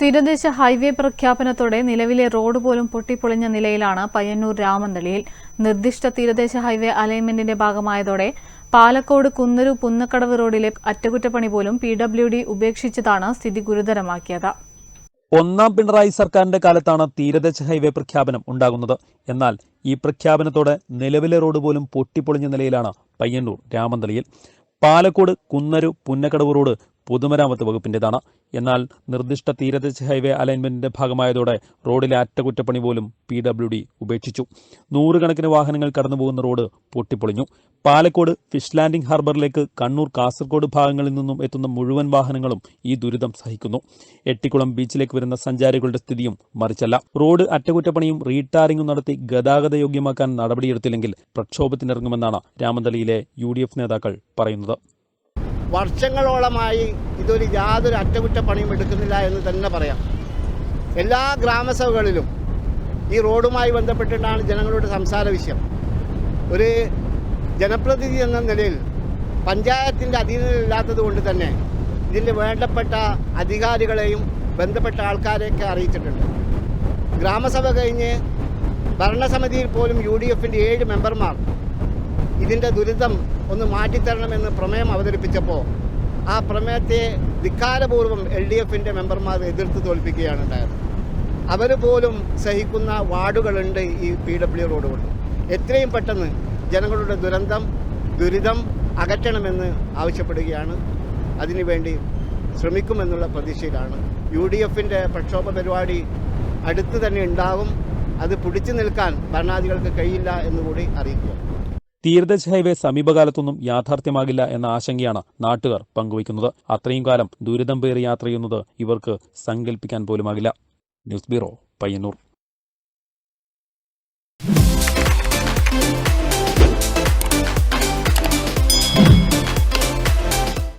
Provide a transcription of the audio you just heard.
തീരദേശ ഹൈവേ പ്രഖ്യാപനത്തോടെ നിലവിലെ റോഡ് പോലും പൊട്ടിപ്പൊളിഞ്ഞ നിലയിലാണ് പയ്യന്നൂർ രാമന്തളിയിൽ നിർദ്ദിഷ്ട തീരദേശ ഹൈവേ അലൈൻമെന്റിന്റെ ഭാഗമായതോടെ പാലക്കോട് കുന്നരു പുന്നക്കടവ് റോഡിലെ അറ്റകുറ്റപ്പണി പോലും പി ഡബ്ല്യു ഡി ഉപേക്ഷിച്ചതാണ് സ്ഥിതി ഗുരുതരമാക്കിയത്. ഒന്നാം പിണറായി സർക്കാരിന്റെ കാലത്താണ് തീരദേശ ഹൈവേ പ്രഖ്യാപനം ഉണ്ടാകുന്നത്. എന്നാൽ ഈ പ്രഖ്യാപനത്തോടെ നിലവിലെ റോഡ് പോലും പൊട്ടിപ്പൊളിഞ്ഞ നിലയിലാണ് പയ്യന്നൂർ രാമന്തളിയിൽ പാലക്കോട് കുന്നരു പുന്നക്കടവ് റോഡ് പൊതുമരാമത്ത് വകുപ്പിന്റേതാണ്. എന്നാൽ നിർദ്ദിഷ്ട തീരദേശ ഹൈവേ അലൈൻമെന്റിന്റെ ഭാഗമായതോടെ റോഡിലെ അറ്റകുറ്റപ്പണി പോലും പി ഡബ്ല്യു ഡി ഉപേക്ഷിച്ചു. നൂറുകണക്കിന് വാഹനങ്ങൾ കടന്നുപോകുന്ന റോഡ് പൊട്ടിപ്പൊളിഞ്ഞു. പാലക്കോട് ഫിഷ് ലാൻഡിംഗ് ഹാർബറിലേക്ക് കണ്ണൂർ കാസർഗോഡ് ഭാഗങ്ങളിൽ നിന്നും എത്തുന്ന മുഴുവൻ വാഹനങ്ങളും ഈ ദുരിതം സഹിക്കുന്നു. എട്ടിക്കുളം ബീച്ചിലേക്ക് വരുന്ന സഞ്ചാരികളുടെ സ്ഥിതിയും മറിച്ചല്ല. റോഡ് അറ്റകുറ്റപ്പണിയും റീടാറിംഗും നടത്തി ഗതാഗത യോഗ്യമാക്കാൻ നടപടിയെടുത്തില്ലെങ്കിൽ പ്രക്ഷോഭത്തിനിറങ്ങുമെന്നാണ് രാമന്തളിയിലെ യു നേതാക്കൾ പറയുന്നത്. വർഷങ്ങളോളമായി ഇതൊരു യാതൊരു അറ്റകുറ്റപ്പണിയും എടുക്കുന്നില്ല എന്ന് തന്നെ പറയാം. എല്ലാ ഗ്രാമസഭകളിലും ഈ റോഡുമായി ബന്ധപ്പെട്ടിട്ടാണ് ജനങ്ങളുടെ സംസാര വിഷയം. ഒരു ജനപ്രതിനിധി എന്ന നിലയിൽ പഞ്ചായത്തിന്റെ അധീനതയില്ലാത്തത് കൊണ്ട് തന്നെ ഇതിന്റെ വേണ്ടപ്പെട്ട അധികാരികളെയും ബന്ധപ്പെട്ട ആൾക്കാരെയൊക്കെ അറിയിച്ചിട്ടുണ്ട്. ഗ്രാമസഭ കഴിഞ്ഞ് ഭരണസമിതിയിൽ പോലും യു ഡി എഫിന്റെ ഏഴ് മെമ്പർമാർ ഇതിന്റെ ദുരിതം ഒന്ന് മാറ്റിത്തരണമെന്ന് പ്രമേയം അവതരിപ്പിച്ചപ്പോൾ ആ പ്രമേയത്തെ ധിക്കാരപൂർവം എൽ ഡി എഫിന്റെ മെമ്പർമാർ എതിർത്ത് തോൽപ്പിക്കുകയാണ് ഉണ്ടായത്. അവർ പോലും സഹിക്കുന്ന വാർഡുകളുണ്ട് ഈ പി ഡബ്ല്യു റോഡുകൾ. എത്രയും പെട്ടെന്ന് ജനങ്ങളുടെ ദുരന്തം ദുരിതം അകറ്റണമെന്ന് ആവശ്യപ്പെടുകയാണ്. അതിനുവേണ്ടി ശ്രമിക്കുമെന്നുള്ള പ്രതീക്ഷയിലാണ്. യു ഡി എഫിന്റെ പ്രക്ഷോഭ പരിപാടി അടുത്ത് തന്നെ ഉണ്ടാകും. അത് പിടിച്ചു നിൽക്കാൻ ഭരണാധികൾക്ക് കഴിയില്ല എന്നുകൂടി അറിയിക്കുക. തീരദേശ ഹൈവേ സമീപകാലത്തൊന്നും യാഥാർത്ഥ്യമാകില്ല എന്ന ആശങ്കയാണ് നാട്ടുകാർ പങ്കുവയ്ക്കുന്നത്. അത്രയും കാലം ദുരിതം പേറി യാത്ര ചെയ്യുന്നത് ഇവർക്ക് സങ്കല്പിക്കാൻ പോലുമാകില്ല. News bureau Payyanur.